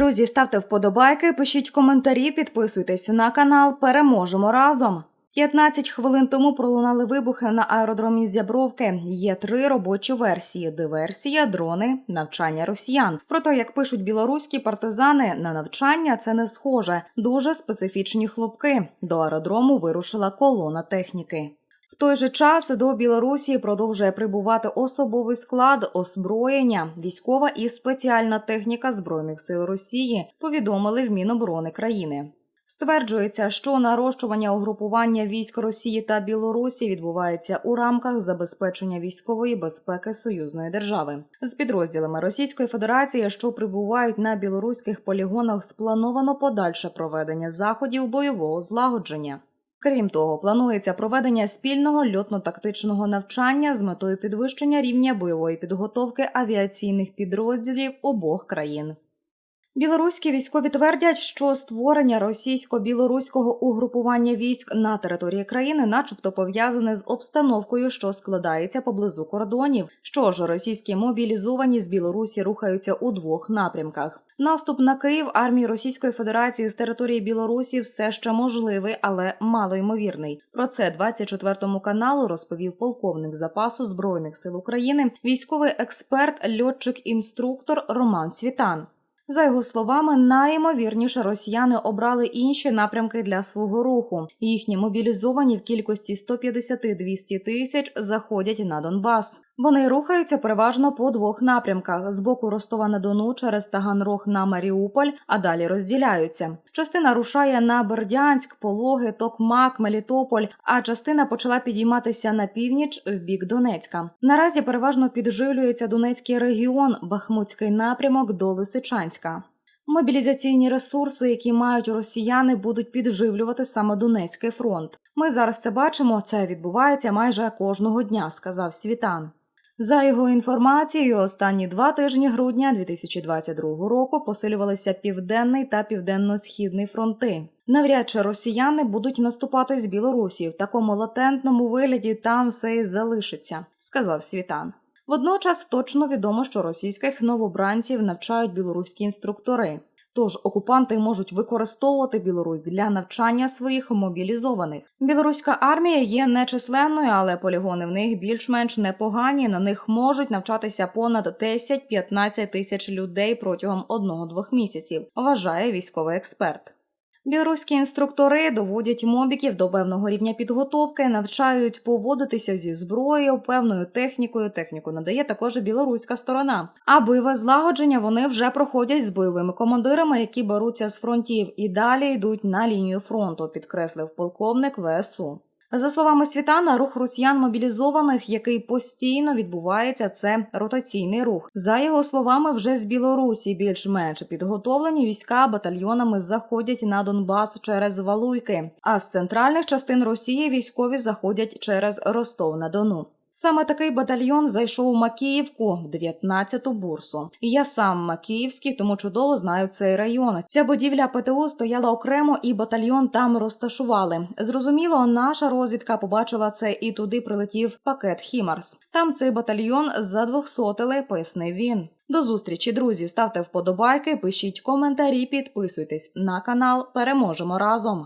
Друзі, ставте вподобайки, пишіть коментарі, підписуйтесь на канал. Переможемо разом. 15 хвилин тому пролунали вибухи на аеродромі Зябровки. Є три робочі версії: диверсія, дрони, навчання росіян. Проте, як пишуть білоруські партизани, на навчання це не схоже. Дуже специфічні хлопки. До аеродрому вирушила колона техніки. В той же час до Білорусі продовжує прибувати особовий склад, озброєння, військова і спеціальна техніка збройних сил Росії. Повідомили в Міноборони країни. Стверджується, що нарощування угрупування військ Росії та Білорусі відбувається у рамках забезпечення військової безпеки союзної держави з підрозділами Російської Федерації, що прибувають на білоруських полігонах, сплановано подальше проведення заходів бойового злагодження. Крім того, планується проведення спільного льотно-тактичного навчання з метою підвищення рівня бойової підготовки авіаційних підрозділів обох країн. Білоруські військові твердять, що створення російсько-білоруського угрупування військ на території країни, начебто, пов'язане з обстановкою, що складається поблизу кордонів. Що ж, російські мобілізовані з Білорусі рухаються у двох напрямках. Наступ на Київ армії Російської Федерації з території Білорусі все ще можливий, але малоймовірний. Про це 24 каналу розповів полковник запасу збройних сил України, військовий експерт, льотчик-інструктор Роман Світан. За його словами, найімовірніше росіяни обрали інші напрямки для свого руху. Їхні мобілізовані в кількості 150-200 тисяч заходять на Донбас. Вони рухаються переважно по двох напрямках: з боку Ростова на Дону через Таганрог на Маріуполь, а далі розділяються. Частина рушає на Бердянськ, Пологи, Токмак, Мелітополь, а частина почала підійматися на північ в бік Донецька. Наразі переважно підживлюється Донецький регіон, Бахмутський напрямок до Лисичанська. Мобілізаційні ресурси, які мають росіяни, будуть підживлювати саме Донецький фронт. Ми зараз це бачимо. Це відбувається майже кожного дня, сказав Світан. За його інформацією, останні два тижні грудня 2022 року посилювалися південний та південно-східний фронти. Навряд чи росіяни будуть наступати з Білорусі в такому латентному вигляді. Там все і залишиться, сказав Світан. Водночас точно відомо, що російських новобранців навчають білоруські інструктори. Тож окупанти можуть використовувати Білорусь для навчання своїх мобілізованих. Білоруська армія є нечисленною, але полігони в них більш-менш непогані. На них можуть навчатися понад 10-15 тисяч людей протягом одного-двох місяців. Вважає військовий експерт. Білоруські інструктори доводять мобіків до певного рівня підготовки, навчають поводитися зі зброєю, певною технікою. Техніку надає також білоруська сторона. А бойове злагодження вони вже проходять з бойовими командирами, які беруться з фронтів і далі йдуть на лінію фронту, підкреслив полковник ВСУ. За словами Світана, рух росіян мобілізованих, який постійно відбувається, це ротаційний рух. За його словами, вже з Білорусі більш-менш підготовлені війська батальйонами заходять на Донбас через Валуйки, а з центральних частин Росії військові заходять через Ростов на Дону. Саме такий батальйон зайшов у Макіївку в 19-ту бурсу. Я сам Макіївський, тому чудово знаю цей район. Ця будівля ПТУ стояла окремо, і батальйон там розташували. Зрозуміло, наша розвідка побачила це і туди прилетів пакет Хімарс. Там цей батальйон задвохсотили, пояснив він. До зустрічі, друзі. Ставте вподобайки, пишіть коментарі, підписуйтесь на канал. Переможемо разом.